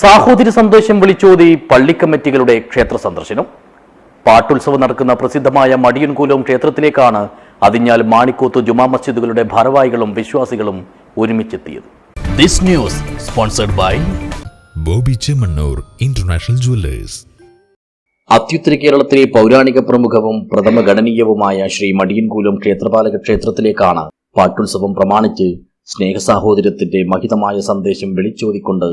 സാഹോദര്യ സന്തോഷം വിളിച്ചോതി പള്ളിക്കമ്മിറ്റികളുടെ ക്ഷേത്ര സന്ദർശനം. പാട്ടുത്സവം നടക്കുന്ന പ്രസിദ്ധമായ മടിയൻകൂലവും ക്ഷേത്രത്തിലേക്കാണ് അതിഞ്ഞാൽ മാണിക്കോത്ത് ജുമാ മസ്ജിദുകളുടെ ഭാരവാഹികളും വിശ്വാസികളും ഒരുമിച്ചെത്തിയത്. This news sponsored by Boby Chemmanur international jewellers. അത്യുത്തര കേരളത്തിലെ പൗരാണിക പ്രമുഖവും പ്രഥമ ഗണനീയവുമായ ശ്രീ മടിയൻകൂലം ക്ഷേത്രപാലക ക്ഷേത്രത്തിലേക്കാണ് പാട്ടുത്സവം പ്രമാണിച്ച് സ്നേഹസാഹോദര്യത്തിന്റെ മഹിതമായ സന്ദേശം വിളിച്ചോതിക്കൊണ്ട്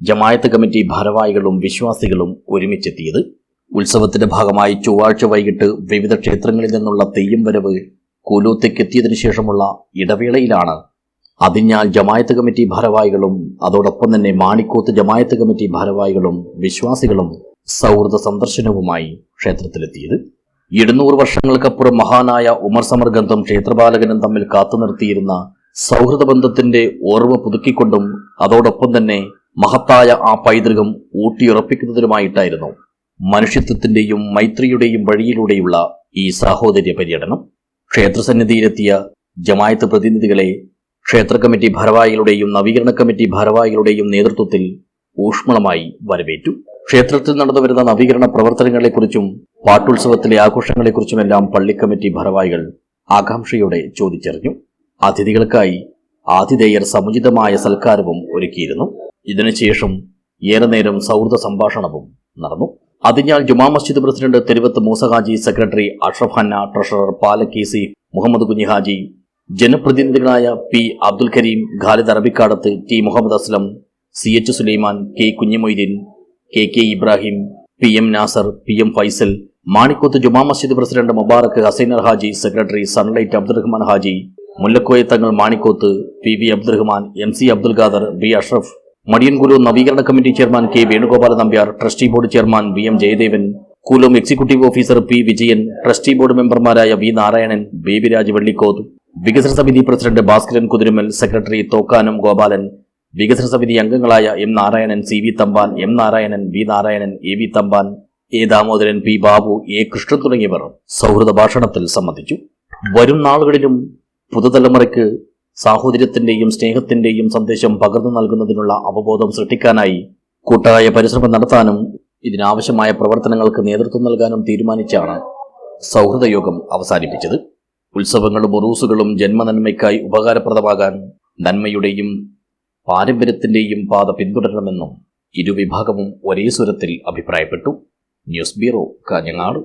ജമായത്ത് കമ്മിറ്റി ഭാരവാഹികളും വിശ്വാസികളും ഒരുമിച്ചെത്തിയത് ഉത്സവത്തിന്റെ ഭാഗമായി ചൊവ്വാഴ്ച വൈകിട്ട് വിവിധ ക്ഷേത്രങ്ങളിൽ നിന്നുള്ള തെയ്യം വരവ് കൂലൂത്തേക്കെത്തിയതിനു ശേഷമുള്ള ഇടവേളയിലാണ്. അതിഞ്ഞാൽ ജമായത്ത് കമ്മിറ്റി ഭാരവാഹികളും അതോടൊപ്പം തന്നെ മാണിക്കോത്ത് ജമായത്ത് കമ്മിറ്റി ഭാരവാഹികളും വിശ്വാസികളും സൗഹൃദ സന്ദർശനവുമായി ക്ഷേത്രത്തിലെത്തിയത്. ഇരുന്നൂറ് വർഷങ്ങൾക്കപ്പുറം മഹാനായ ഉമർ സമർഗന്ധം ക്ഷേത്രപാലകനും തമ്മിൽ കാത്തുനിർത്തിയിരുന്ന സൗഹൃദ ബന്ധത്തിന്റെ ഓർമ്മ പുതുക്കിക്കൊണ്ടും അതോടൊപ്പം തന്നെ മഹത്തായ ആ പൈതൃകം ഊട്ടിയുറപ്പിക്കുന്നതിനുമായിട്ടായിരുന്നു മനുഷ്യത്വത്തിന്റെയും മൈത്രിയുടെയും വഴിയിലൂടെയുള്ള ഈ സാഹോദര്യ പര്യടനം. ക്ഷേത്രസന്നിധിയിലെത്തിയ ജമായത്ത് പ്രതിനിധികളെ ക്ഷേത്ര കമ്മിറ്റി ഭാരവാഹികളുടെയും നവീകരണ കമ്മിറ്റി ഭാരവാഹികളുടെയും നേതൃത്വത്തിൽ ഊഷ്മളമായി വരവേറ്റു. ക്ഷേത്രത്തിൽ നടന്നു വരുന്ന നവീകരണ പ്രവർത്തനങ്ങളെക്കുറിച്ചും പാട്ടുത്സവത്തിലെ ആഘോഷങ്ങളെക്കുറിച്ചുമെല്ലാം പള്ളിക്കമ്മിറ്റി ഭാരവാഹികൾ ആകാംക്ഷയോടെ ചോദിച്ചറിഞ്ഞു. അതിഥികൾക്കായി ആതിഥേയർ സമുചിതമായ സൽക്കാരവും ഒരുക്കിയിരുന്നു. ഇതിനുശേഷം ഏറെ നേരം സൗഹൃദ സംഭാഷണവും നടന്നു. Athinhal Juma Masjid president Theruvath Moosahaji secretary Ashraf Hanna treasurer Palakki C Muhammad Kunhihaji ജനപ്രതിനിധികളായ P Abdul Kareem Khalid Arabikkadath T Muhammad Aslam C H Sulaiman K Kunhimoideen K K Ibrahim P M Nasar P M Faisal Manikoth Juma Masjid president Mubarak Hasainar Haji secretary sunlight Abdurahman Haji Mullakoya Thangal Manikoth P V Abdurahman M C Abdul Khader B Ashraf മടിയൻകുലു നവീകരണ committee chairman K Venugopala Nambiar trustee board chairman V M Jayadevan Koolom executive officer P Vijayan trustee board മെമ്പർമാരായ V Narayanan Babyraj Vellikoth വികസന സമിതി president Bhaskaran Kuthirumal secretary Thokkanam Gopalan വികസന സമിതി അംഗങ്ങളായ M Narayanan C V Thampan M Narayanan V Narayanan A V Thampan A Damodaran P Babu A Krishnan തുടങ്ങിയവർ സൗഹൃദ ഭാഷണത്തിൽ സംബന്ധിച്ചു. വരും നാളുകളിലും പുതുതലമുറയ്ക്ക് സാഹോദര്യത്തിന്റെയും സ്നേഹത്തിന്റെയും സന്ദേശം പകർന്നു നൽകുന്നതിനുള്ള അവബോധം സൃഷ്ടിക്കാനായി കൂട്ടായ പരിശ്രമം നടത്താനും ഇതിനാവശ്യമായ പ്രവർത്തനങ്ങൾക്ക് നേതൃത്വം നൽകാനും തീരുമാനിച്ചാണ് സൗഹൃദയോഗം അവസാനിപ്പിച്ചത്. ഉത്സവങ്ങളും ഉറൂസുകളും ജന്മനന്മയ്ക്കായി ഉപകാരപ്രദമാകാൻ നന്മയുടെയും പാരമ്പര്യത്തിന്റെയും പാത പിന്തുടരണമെന്നും ഇരുവിഭാഗവും ഒരേ സ്വരത്തിൽ അഭിപ്രായപ്പെട്ടു. News bureau Kanhangad.